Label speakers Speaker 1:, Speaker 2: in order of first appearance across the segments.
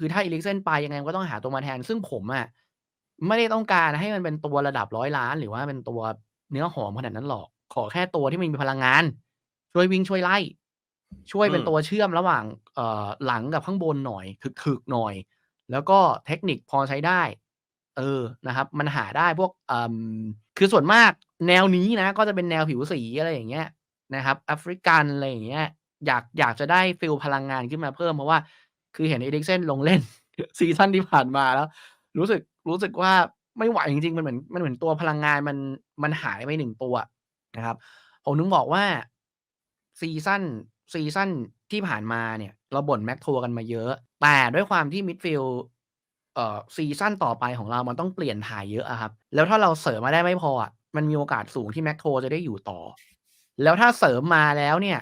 Speaker 1: คือถ้า Eriksen ไปยังไงมันก็ต้องหาตัวมาแทน ซึ่งผมอะไม่ได้ต้องการให้มันเป็นตัวระดับ100ล้าน หรือว่าเป็นตัวเนื้อหอมขนาดนั้นหรอก ขอแค่ตัวที่มันมีพลังงาน ช่วยวิ่งช่วยไล่ ช่วยเป็น
Speaker 2: อืม
Speaker 1: ตัวเชื่อมระหว่างเอ่อหลังกับข้างบนหน่อยถึกๆหน่อย แล้วก็เทคนิคพอใช้ได้ เออนะครับ มันหาได้พวกเอ่อคือส่วนมากแนวนี้นะ ก็จะเป็นแนวผิวสีอะไรอย่างเงี้ยนะครับแอฟริกันอะไรอย่างเงี้ยอยากอยากจะได้ฟีลพลังงานขึ้นมาเพิ่มเพราะว่า คือเห็น Eriksen ลงเล่น ซีซันที่ผ่านมาแล้ว รู้สึกรู้สึกว่าไม่ไหวจริงๆ มันเหมือนมันเหมือนตัวพลังงานมันมันหายไป1ตัวนะครับ ผมถึงบอกว่าซีซันซีซันที่ผ่านมาเนี่ยเราบ่น McTow กันมาเยอะ แต่ด้วยความที่มิดฟิลเอ่อซีซันต่อไปของเรามันต้องเปลี่ยนถ่ายเยอะอะครับ แล้วถ้าเราเสริมมาได้ไม่พออะมันมีโอกาสสูงที่ McTow จะได้อยู่ต่อ แล้วถ้าเสริมมาแล้วเนี่ย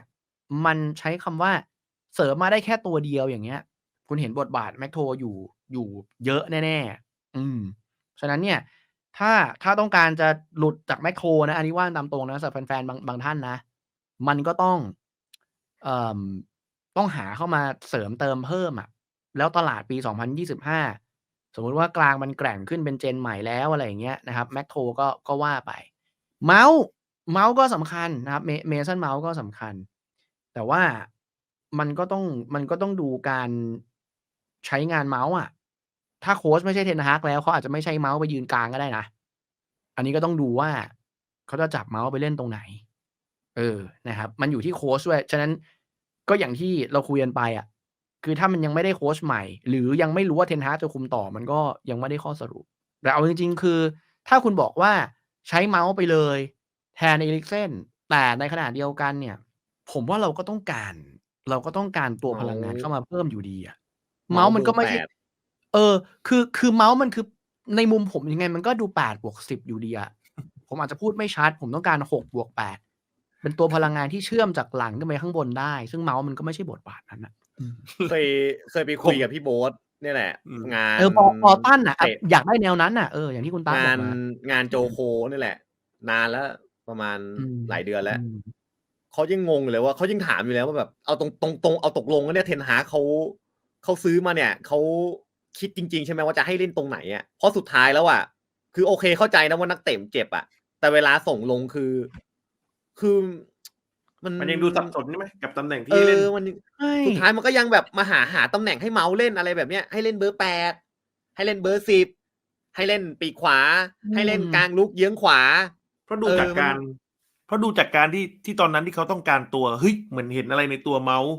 Speaker 1: มันใช้คำว่าเสริมมาได้แค่ตัวเดียวอย่างเงี้ย คุณเห็นบทบาท McTow อยู่อยู่เยอะแน่ๆ อืม ฉะนั้นเนี่ย ถ้าถ้าต้องการจะหลุดจาก McTow นะ อันนี้ว่าตามตรงนะสำหรับแฟนๆบางบางท่านนะ มันก็ต้องเอ่อต้องหาเข้ามาเสริมเติมเพิ่มอะแล้วตลาดปี 2025 สมมุติว่ากลางมันแกร่งขึ้นเป็น Gen ใหม่แล้วอะไรอย่างเงี้ยนะครับ McTow ก็ก็ว่าไป เมาส์เมาส์ก็สำคัญนะครับเม Mason Mount ก็สำคัญ แต่ว่ามันก็ต้องมันก็ต้องดูการ ใช้งานเมาส์อะถ้าโคชไม่ใช่ Ten Hag แล้วเขาอาจจะไม่ใช้เมาส์ไปยืนกลางก็ได้นะ อันนี้ก็ต้องดูว่าเขาจะจับเมาส์ไปเล่นตรงไหน เออนะครับ มันอยู่ที่โคชด้วย ฉะนั้นก็อย่างที่เราคุยกันไปอะคือถ้ามันยังไม่ได้โคชใหม่ หรือยังไม่รู้ว่า Ten Hag จะคุมต่อมันก็ยังไม่ได้ข้อสรุป แต่เอาจริง ๆ คือ ถ้าคุณบอกว่าใช้เมาส์ไปเลยแทน Eriksen แต่ในขณะเดียวกันเนี่ย ผมว่าเราก็ต้องการ เราก็ต้องการตัวพลังงานเข้ามาเพิ่มอยู่ดีอะ เมาส์มันก็ไม่ใช่
Speaker 2: เมาส์เบอร์
Speaker 1: เออ คือคือเมาส์มันคือในมุมผมยังไง มันก็ดู 8+10 อยู่ดีอะผมอาจจะพูดไม่ชัด ผมต้องการ 6+8 เป็นตัวพลังงานที่เชื่อมจากหลังขึ้นไปข้างบนได้ ซึ่งเมาส์มันก็ไม่ใช่บทบาทนั้นน่ะอืม
Speaker 2: เคยเคยไปคุยกับพี่โบ๊ทเนี่ยแหละ
Speaker 3: อืม
Speaker 2: งาน
Speaker 1: เออพอพอตั้นน่ะอะ
Speaker 2: เตะ
Speaker 1: อยากได้แนวนั้นน่ะเอออย่างที่คุณตั๊กบ
Speaker 2: งา
Speaker 1: อก
Speaker 2: น
Speaker 1: มา
Speaker 2: งานโจโคนี่แหละ นานแล้วประมาณ
Speaker 1: อืม
Speaker 2: หลายเดือนแล้ว
Speaker 1: อืม
Speaker 2: เขายังงงอยู่เลยว่าเขายังถามอยู่แล้วว่าแบบเอาตรงตรงตรงเอาตกลงแล้วเนี่ยเทนฮาเขา เขาซื้อมาเนี่ยเขาคิดจริง ๆ ใช่ไหมว่าจะให้เล่นตรงไหนอะเพราะสุดท้ายแล้วอะคือโอเคเข้าใจนะว่านักเตะเจ็บอะ แต่เวลาส่งลงคือ คือ มัน
Speaker 3: มันยังดูสับสนใช่ไหมกับตำแหน่ง
Speaker 2: เอ
Speaker 3: ที่เล่น
Speaker 2: อมัน
Speaker 1: ใช่
Speaker 2: สุดท้ายมันก็ยังแบบมาหาหาตำแหน่งให้เมาส์เล่นอะไรแบบเนี้ยให้เล่นเบอร์แปดให้เล่นเบอร์สิบให้เล่นปีกขวา ให้เล่นกลางลุกเยื้องขวา
Speaker 3: เพราะดู
Speaker 2: เออ
Speaker 3: จากการ
Speaker 2: มัน
Speaker 3: เพราะดูจากการที่ที่ตอนนั้นที่เขาต้องการตัวเฮ้ยเหมือนเห็นอะไรในตัวเมาส์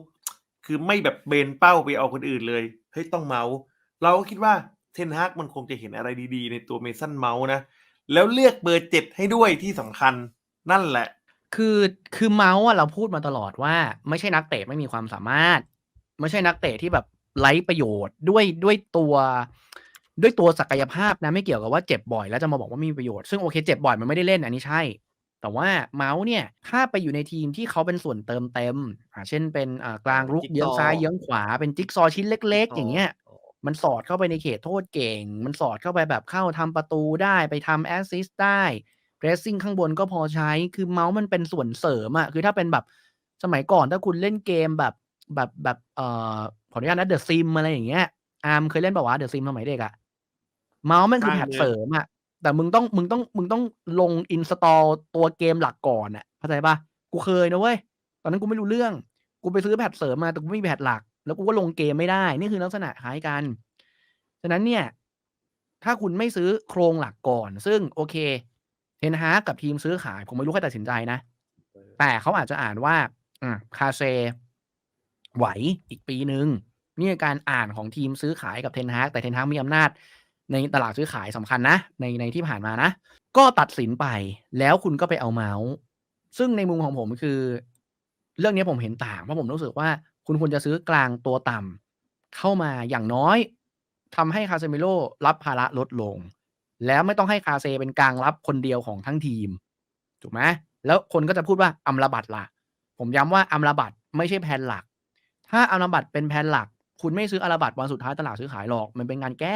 Speaker 3: คือไม่แบบเบนเป้าไปเอาคนอื่นเลยเฮ้ยต้องเมาส์เราก็คิดว่าเทนฮากมันคงจะเห็นอะไรดีๆ ในตัวเมสันเมาส์นะ แล้วเลือกเบอร์เจ็ดให้ด้วยที่สำคัญนั่นแหละ
Speaker 1: คือคือเมาส์เราพูดมาตลอดว่า ไม่ใช่นักเตะไม่มีความสามารถ ไม่ใช่นักเตะที่แบบไร้ประโยชน์ด้วยด้วยตัวด้วยตัวศักยภาพนะไม่เกี่ยวกับว่าเจ็บบ่อยแล้วจะมาบอกว่ามีประโยชน์ซึ่งโอเคเจ็บบ่อยมันไม่ได้เล่นอันนี้ใช่ แต่ว่าเมาส์เนี่ย ถ้าไปอยู่ในทีมที่เขาเป็นส่วนเติมเต็มอ่าเช่นเป็นอ่ากลางรุก
Speaker 2: จิ๊ก
Speaker 1: เยื้อง
Speaker 2: ซอว์
Speaker 1: ซ้ายเยื้องขวาเป็นจิ๊กซอว์ชิ้นเล็ก ๆ อย่างเงี้ย
Speaker 2: อ๋อ
Speaker 1: มันสอดเข้าไปในเขตโทษเก่ง มันสอดเข้าไปแบบเข้าทำประตูได้ไปทำแอสซิสต์ได้ pressing ข้างบนก็พอใช้ คือเมาส์มันเป็นส่วนเสริมอะคือถ้าเป็นแบบสมัยก่อนถ้าคุณเล่นเกมแบบแบบแบบเอ่อขออนุญาตนะ The Sims อะไรอย่างเงี้ยอาร์มเคยเล่นเปล่าวะ The Sims สมัยเด็กอะเมาส์แม่งคือ
Speaker 3: ใช่
Speaker 1: แพด
Speaker 3: เลย
Speaker 1: เสริมอะ แต่มึงต้องมึงต้องมึงต้องลง install ตัวเกมหลักก่อนน่ะเข้าใจเปล่า?กูเคยนะเว้ย ตอนนั้นกูไม่รู้เรื่อง กูไปซื้อแพดเสริมมาแต่กูไม่มีแพดหลัก แล้วกูก็ลงเกมไม่ได้ นี่คือลักษณะคล้ายกัน ฉะนั้นเนี่ย ถ้าคุณไม่ซื้อโครงหลักก่อน ซึ่งโอเค Ten Hag กับทีมซื้อขาย ผมไม่รู้ใครตัดสินใจนะ แต่เขาอาจจะอ่านว่าอ่า Kase ไหวอีกปีหนึ่งนี่คือการอ่านของทีมซื้อขายกับ Ten Hag แต่ Ten Hag มีอำนาจ ในตลาดซื้อขายสำคัญนะ ในในที่ผ่านมานะ ก็ตัดสินไปแล้วคุณก็ไปเอาเมาส์ ซึ่งในมุมของผมคือ เรื่องนี้ผมเห็นต่างเพราะผมรู้สึกว่า คุณควรจะซื้อกลางตัวต่ำเข้ามาอย่างน้อยทำให้ Casemiro รับภาระลดลง แล้วไม่ต้องให้ Kase เป็นกลางรับคนเดียวของทั้งทีมถูกไหม?แล้วคนก็จะพูดว่าอัมราบัตล่ะ ผมย้ำว่าอัมราบัตไม่ใช่แพลนหลัก ถ้าอัมราบัตเป็นแพลนหลัก คุณไม่ซื้ออัมราบัตวันสุดท้ายตลาดซื้อขายหรอกมันเป็นงานแก้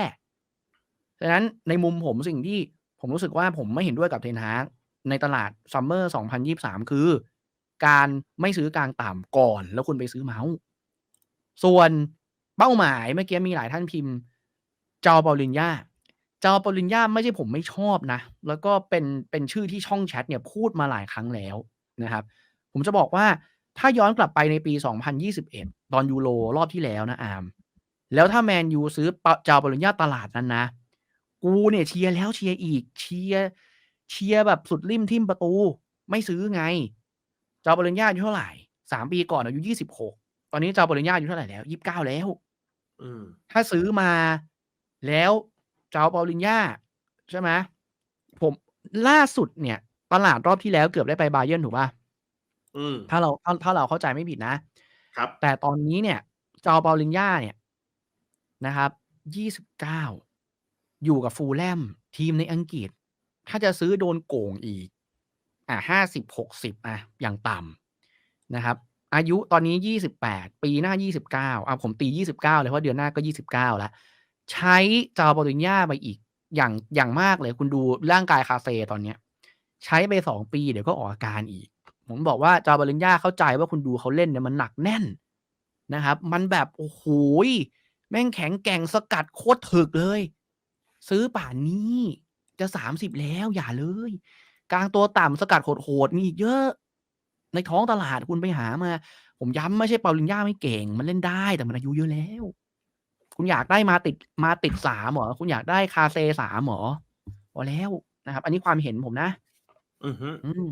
Speaker 1: ฉะนั้นในมุมผมสิ่งที่ผมรู้สึกว่าผมไม่เห็นด้วยกับ Ten Hag ในตลาด Summer 2023 คือ การไม่ซื้อกลางต่ำก่อน แล้วคุณไปซื้อเมาส์ ส่วนเป้าหมายเมื่อกี้มีหลายท่านพิมพ์ เจอปอลินยาเจอปอลินยาไม่ใช่ผมไม่ชอบนะ แล้วก็เป็นเป็นชื่อที่ช่องแชทเนี่ยพูดมาหลายครั้งแล้วนะครับ ผมจะบอกว่าถ้าย้อนกลับไปในปี 2021 ตอนยูโรรอบที่แล้วนะอาร์มแล้วถ้าแมนยูซื้อปะจาปอลินยาตลาดนั้นนะ กูเนี่ยเชียร์แล้วเชียร์อีกเชียร์เชียร์แบบสุดริมทิมประตู ไม่ซื้อไงจาปอลินยาอายุเท่าไหร่สามปีก่อนอายุยี่สิบหกตอนนี้จาปอลินยาอายุเท่าไหร่แล้วยี่สิบเก้าแล้ว
Speaker 3: อืม
Speaker 1: ถ้าซื้อมาแล้วเจ้าเปาลินยาใช่ไหมผมล่าสุดเนี่ย ตลาดรอบที่แล้วเกือบได้ไปบาเยิร์นถูกป่ะ
Speaker 3: อืม
Speaker 1: ถ้าเราถ้าถ้าเราเข้าใจไม่ผิดนะ
Speaker 3: ครับ
Speaker 1: แต่ตอนนี้เนี่ย เจ้าเปาลินยาเนี่ยนะครับยี่สิบเก้า อยู่กับฟูลแลมทีมในอังกฤษ ถ้าจะซื้อโดนโกงอีก อะห้าสิบหกสิบอะอย่างต่ำนะครับ อายุตอนนี้ยี่สิบแปดปีหน้ายี่สิบเก้าอะผมตียี่สิบเก้าเลยเพราะเดือนหน้าก็ยี่สิบเก้าแล้ว ใช้จาปอลินยาไปอีกอย่างอย่างมากเลยคุณดูร่างกายคาเฟ่ตอนเนี้ย ใช้ไปสองปีเดี๋ยวก็ออกอาการอีก ผมบอกว่าจาบาลินยาเข้าใจว่าคุณดูเขาเล่นเนี่ยมันหนักแน่นนะครับ มันแบบโอ้โหแม่งแข็งแกร่งสกัดโคตรถึกเลย ซื้อป่านนี้จะสามสิบแล้วอย่าเลย กลางตัวต่ำสกัดโหดๆมีอีกเยอะ ในท้องตลาดคุณไปหามา ผมย้ำไม่ใช่เปาลินยาไม่เก่ง มันเล่นได้แต่มันอายุเยอะแล้ว คุณอยากได้มาติดมาติดสามเหรอ คุณอยากได้คาเซสามเหรอพอแล้วนะครับ อันนี้ความเห็นผมนะ
Speaker 3: อือฮึ
Speaker 1: อืม